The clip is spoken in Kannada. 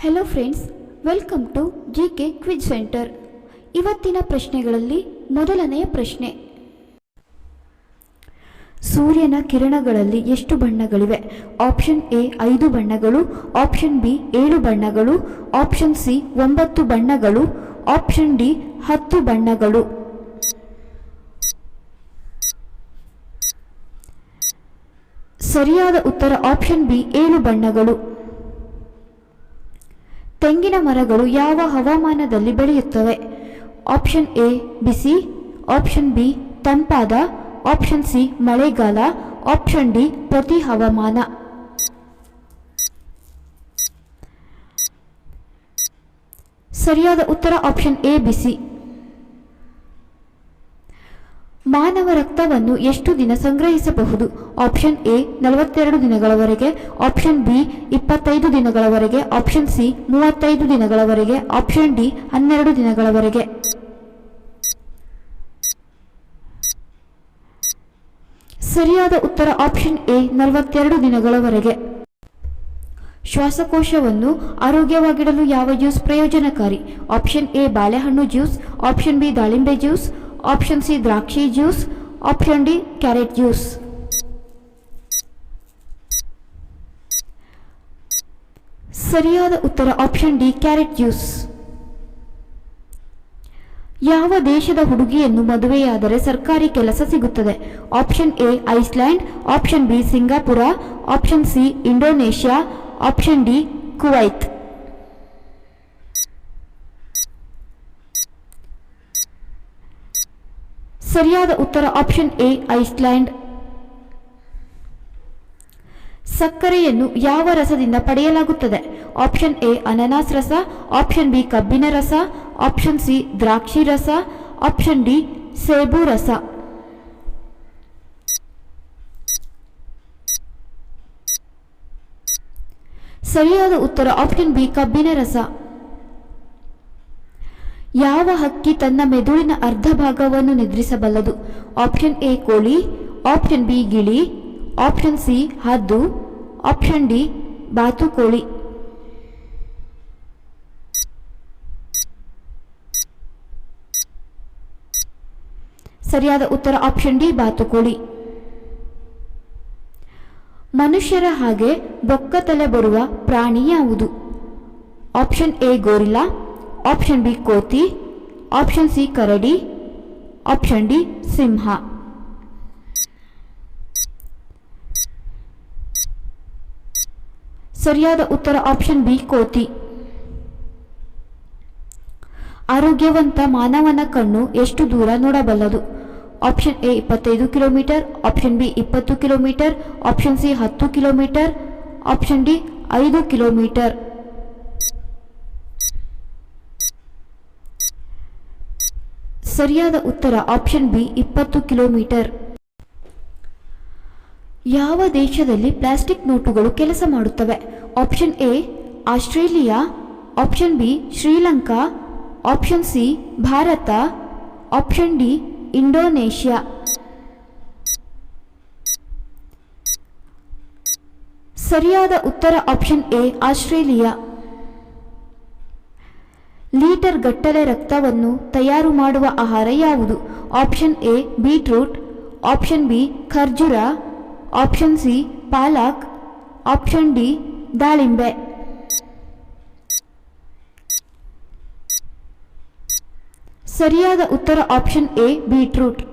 Hello friends welcome to G K quiz centre ಇವತ್ತಿನ ಪ್ರಶ್ನೆಗಳಲ್ಲಿ ಮೊದಲನೆಯ ಪ್ರಶ್ನೆ. ಸೂರ್ಯನ ಕಿರಣಗಳಲ್ಲಿ ಎಷ್ಟು ಬಣ್ಣಗಳಿವೆ? ಆಪ್ಷನ್ ಎ ಐದು ಬಣ್ಣಗಳು ಆಪ್ಷನ್ ಬಿ ಏಳು ಬಣ್ಣಗಳು ಆಪ್ಷನ್ ಸಿ ಒಂಬತ್ತು ಬಣ್ಣಗಳು ಆಪ್ಷನ್ ಡಿ ಹತ್ತು ಬಣ್ಣಗಳು. ಸರಿಯಾದ ಉತ್ತರ ಆಪ್ಷನ್ ಬಿ ಏಳು ಬಣ್ಣಗಳು. ತೆಂಗಿನ ಮರಗಳು ಯಾವ ಹವಾಮಾನದಲ್ಲಿ ಬೆಳೆಯುತ್ತವೆ? ಆಪ್ಷನ್ ಎ ಬಿಸಿ ಆಪ್ಷನ್ ಬಿ, ತಂಪಾದ, ಆಪ್ಷನ್ ಸಿ, ಮಳೆಗಾಲ, ಆಪ್ಷನ್ ಡಿ, ಪ್ರತಿ ಹವಾಮಾನ. ಸರಿಯಾದ ಉತ್ತರ ಆಪ್ಷನ್ ಎ ಬಿಸಿ ಮಾನವ ರಕ್ತವನ್ನು ಎಷ್ಟು ದಿನ ಸಂಗ್ರಹಿಸಬಹುದು? ಆಪ್ಷನ್ ಎ ನಲವತ್ತೆರಡು ದಿನಗಳವರೆಗೆ. ಆಪ್ಷನ್ ಬಿ ಇಪ್ಪತ್ತೈದು ದಿನಗಳವರೆಗೆ. ಆಪ್ಷನ್ ಸಿ ಮೂವತ್ತೈದು ದಿನಗಳವರೆಗೆ. ಆಪ್ಷನ್ ಡಿ ಹನ್ನೆರಡು ದಿನಗಳವರೆಗೆ. ಸರಿಯಾದ ಉತ್ತರ ಆಪ್ಷನ್ ಎ ನಲವತ್ತೆರಡು ದಿನಗಳವರೆಗೆ. ಶ್ವಾಸಕೋಶವನ್ನು ಆರೋಗ್ಯವಾಗಿಡಲು ಯಾವ ಜ್ಯೂಸ್ ಪ್ರಯೋಜನಕಾರಿ? ಆಪ್ಷನ್ ಎ ಬಾಳೆಹಣ್ಣು ಜ್ಯೂಸ್. ಆಪ್ಷನ್ ಬಿ ದಾಳಿಂಬೆ ಜ್ಯೂಸ್. ಆಪ್ಷನ್ ಸಿ ದ್ರಾಕ್ಷಿ juice option D carrot juice ಸರಿಯಾದ ಉತ್ತರ ಆಪ್ಷನ್ ಡಿ ಕ್ಯಾರೆಟ್ ಜ್ಯೂಸ್ ಯಾವ ದೇಶದ ಹುಡುಗಿಯನ್ನು ಮದುವೆಯಾದರೆ ಸರ್ಕಾರಿ ಕೆಲಸ ಸಿಗುತ್ತದೆ? Option A Iceland option B Singapore option C Indonesia option D Kuwait ಸರಿಯಾದ ಉತ್ತರ ಆಪ್ಷನ್ ಎ, ಐಸ್ಲ್ಯಾಂಡ್. ಸಕ್ಕರೆಯನ್ನು ಯಾವ ರಸದಿಂದ ಪಡೆಯಲಾಗುತ್ತದೆ? ಆಪ್ಷನ್ ಎ, ಅನನಾಸ್ ರಸ, ಆಪ್ಷನ್ ಬಿ, ಕಬ್ಬಿನ ರಸ, ಆಪ್ಷನ್ ಸಿ, ದ್ರಾಕ್ಷಿ ರಸ, ಆಪ್ಷನ್ ಡಿ, ಸೇಬು ರಸ. ಸರಿಯಾದ ಉತ್ತರ ಆಪ್ಷನ್ ಬಿ, ಕಬ್ಬಿನ ರಸ. ಯಾವ ಹಕ್ಕಿ ತನ್ನ ಮೆದುಳಿನ ಅರ್ಧ ಭಾಗವನ್ನು ನಿದ್ರಿಸಬಲ್ಲದು? ಆಪ್ಷನ್ ಎ ಕೋಳಿ. ಆಪ್ಷನ್ ಬಿ ಗಿಳಿ. ಆಪ್ಷನ್ ಸಿ ಹದ್ದು. ಆಪ್ಷನ್ ಡಿ ಬಾತುಕೋಳಿ ಸರಿಯಾದ ಉತ್ತರ ಆಪ್ಷನ್ ಡಿ ಬಾತುಕೋಳಿ ಮನುಷ್ಯರ ಹಾಗೆ ಬೊಕ್ಕ ತಲೆ ಬರುವ ಪ್ರಾಣಿ ಯಾವುದು? Option A gorilla. Option B ಕೋತಿ ಆಪ್ಷನ್ ಸಿ ಕರಡಿ ಆಪ್ಷನ್ ಡಿ ಸಿಂಹ ಸರಿಯಾದ ಉತ್ತರ ಆಪ್ಷನ್ ಬಿ ಕೋತಿ ಆರೋಗ್ಯವಂತ ಮಾನವನ ಕಣ್ಣು ಎಷ್ಟು ದೂರ ನೋಡಬಲ್ಲದು? ಆಪ್ಷನ್ ಎ ಇಪ್ಪತ್ತೈದು ಕಿಲೋಮೀಟರ್ ಆಪ್ಷನ್ ಬಿ ಇಪ್ಪತ್ತು ಕಿಲೋಮೀಟರ್ ಆಪ್ಷನ್ ಸಿ ಹತ್ತು ಕಿಲೋಮೀಟರ್ ಆಪ್ಷನ್ ಡಿ ಐದು ಕಿಲೋಮೀಟರ್. ಸರಿಯಾದ ಉತ್ತರ ಆಪ್ಷನ್ ಬಿ, ಇಪ್ಪತ್ತು ಕಿಲೋಮೀಟರ್. ಯಾವ ದೇಶದಲ್ಲಿ ಪ್ಲಾಸ್ಟಿಕ್ ನೋಟುಗಳು ಕೆಲಸ ಮಾಡುತ್ತವೆ? Option A, Australia. Option B, Sri Lanka. Option C, Bharat. Option D, Indonesia. ಸರಿಯಾದ ಉತ್ತರ ಆಪ್ಷನ್ ಎ, ಆಸ್ಟ್ರೇಲಿಯಾ. ಲೀಟರ್ ಗಟ್ಟಲೆ ರಕ್ತವನ್ನು ತಯಾರು ಮಾಡುವ ಆಹಾರ ಯಾವುದು? Option A, beetroot. Option B, ಖರ್ಜೂರ. ಆಪ್ಷನ್ ಸಿ, ಪಾಲಕ್. ಆಪ್ಷನ್ ಡಿ, ದಾಳಿಂಬೆ. ಸರಿಯಾದ ಉತ್ತರ ಆಪ್ಷನ್ ಎ, ಬೀಟ್ರೂಟ್.